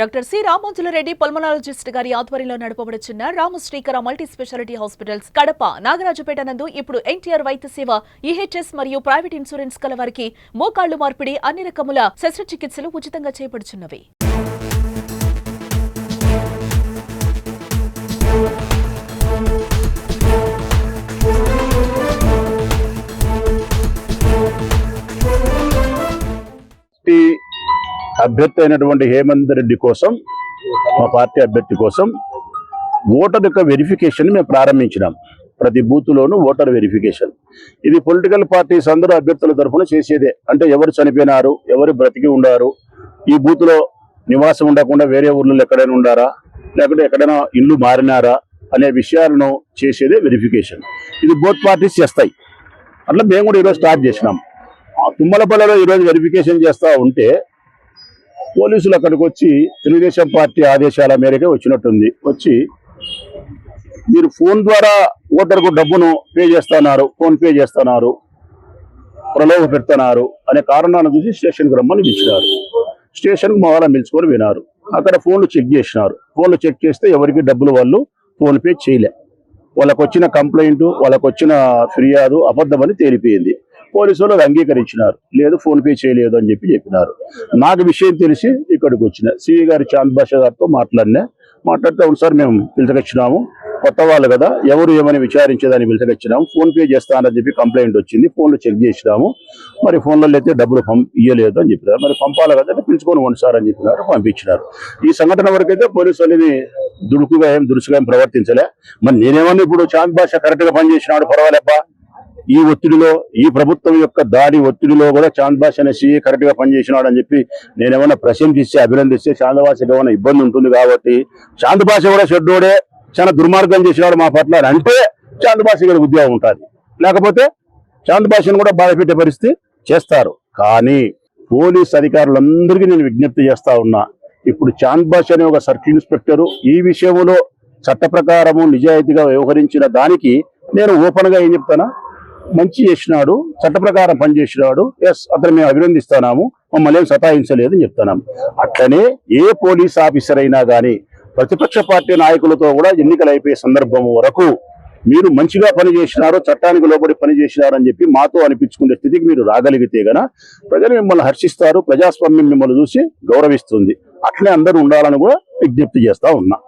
Doctor C Ramanjula Reddy pulmonologist గారి ఆధ్వర్యంలో నడపబడుచున్న Ramasrikara multi specialty hospitals Kadapa Nagarajupeta నందు ఇప్పుడు ఎన్టీఆర్ వైద్య సేవ ఈహెచ్ఎస్ మరియు ప్రైవేట్ ఇన్సూరెన్స్ కల వారికి మోకాళ్ళు మార్పిడి అన్ని రకముల శస్త్రచికిత్సలు ఉచితంగా చేపడుచున్నవి. అభ్యర్థి అయినటువంటి హేమంత్ రెడ్డి కోసం మా పార్టీ అభ్యర్థి కోసం ఓటర్ యొక్క వెరిఫికేషన్ మేము ప్రారంభించినాం. ప్రతి బూత్లోనూ ఓటర్ వెరిఫికేషన్ ఇది పొలిటికల్ పార్టీస్ అందరూ అభ్యర్థుల తరఫున చేసేదే. అంటే ఎవరు చనిపోయినారు ఎవరు బ్రతికి ఉండారు ఈ బూత్లో నివాసం ఉండకుండా వేరే ఊర్లలో ఎక్కడైనా ఉండారా లేకుంటే ఎక్కడైనా ఇల్లు మారినారా అనే విషయాలను చేసేదే వెరిఫికేషన్ ఇది బోత్ పార్టీస్ చేస్తాయి. అట్లా మేము కూడా ఈరోజు స్టార్ట్ చేసినాం. ఆ తుమ్మలపల్లిలో ఈరోజు వెరిఫికేషన్ చేస్తూ ఉంటే పోలీసులు అక్కడికి వచ్చి తెలుగుదేశం పార్టీ ఆదేశాల మేరకే వచ్చినట్టుంది. వచ్చి మీరు ఫోన్ ద్వారా ఓటర్కు డబ్బును పే చేస్తున్నారు ఫోన్ పే చేస్తున్నారు ప్రలోభ పెడుతున్నారు అనే కారణాన్ని చూసి స్టేషన్కి రమ్మని పిలిచినారు. స్టేషన్కి మా వాళ్ళని పిలుచుకొని వినారు అక్కడ ఫోన్లు చెక్ చేసినారు. ఫోన్లు చెక్ చేస్తే ఎవరికి డబ్బులు వాళ్ళు ఫోన్ పే చేయలే. వాళ్ళకు వచ్చిన కంప్లైంట్ వాళ్ళకు వచ్చిన ఫిర్యాదు అబద్ధమని తేలిపోయింది. పోలీసులు అంగీకరించినారు. లేదు ఫోన్ పే చేయలేదు అని చెప్పి చెప్పినారు. నాకు విషయం తెలిసి ఇక్కడికి వచ్చిన సిఈ గారు చాంద్ బాషా గారితో మాట్లాడినా మాట్లాడితే అవును సార్ మేము పిలిచకొచ్చినాము. కొత్త వాళ్ళు కదా ఎవరు ఏమని విచారించేదని పిలిచకొచ్చినాము. ఫోన్ పే చేస్తానని చెప్పి కంప్లైంట్ వచ్చింది. ఫోన్లో చెక్ చేసినాము. మరి ఫోన్లలో అయితే డబ్బులు పంప్ ఇయ్యలేదు అని చెప్పినారు. మరి పంపాలి కదా అంటే పిలుచుకొని వండి సార్ అని చెప్పినారు పంపించినారు. ఈ సంఘటన వరకైతే పోలీసు అనేది దుడుకుగా ఏం దురుసుగా ఏం ప్రవర్తించలే. మరి నేనేమన్నా ఇప్పుడు చాంద్ భాష కరెక్ట్గా పనిచేసినాడు పర్వాలేబ్బా. ఈ ఒత్తిడిలో ఈ ప్రభుత్వం యొక్క దాడి ఒత్తిడిలో కూడా చాంద్బాస్ అనే సీఏ కరెక్ట్గా పనిచేసినాడు అని చెప్పి నేనేమన్నా ప్రశంసిస్తే అభినందిస్తే చాంద్బాస్ ఏమైనా ఇబ్బంది ఉంటుంది కాబట్టి చాంద్ భాష కూడా షెడ్డోడే చాలా దుర్మార్గం చేసినాడు మా పట్ల అంటే చాంద్బాస్ గారి ఉద్యోగం ఉంటుంది. లేకపోతే చాంద్ భాషను కూడా బాధపెట్టే పరిస్థితి చేస్తారు. కానీ పోలీస్ అధికారులందరికీ నేను విజ్ఞప్తి చేస్తా ఉన్నా ఇప్పుడు చాంద్ భాష అనే ఒక సర్కిల్ ఇన్స్పెక్టర్ ఈ విషయంలో చట్ట ప్రకారము నిజాయితీగా వ్యవహరించిన దానికి నేను ఓపెన్గా ఏం చెప్తానా? మంచి చేసినాడు చట్ట ప్రకారం పనిచేసినాడు. ఎస్ అతను మేము అభినందిస్తున్నాము మమ్మల్ని ఏం సతాయించలేదు అని చెప్తున్నాము. అట్లనే ఏ పోలీస్ ఆఫీసర్ అయినా కానీ ప్రతిపక్ష పార్టీ నాయకులతో కూడా ఎన్నికలు అయిపోయే సందర్భం వరకు మీరు మంచిగా పనిచేసినారు చట్టానికి లోబడి పనిచేసినారు అని చెప్పి మాతో అనిపించుకునే స్థితికి మీరు రాగలిగితే గన ప్రజలు మిమ్మల్ని హర్షిస్తారు ప్రజాస్వామ్యం మిమ్మల్ని చూసి గౌరవిస్తుంది. అట్లే అందరూ ఉండాలని కూడా విజ్ఞప్తి చేస్తా ఉన్నా.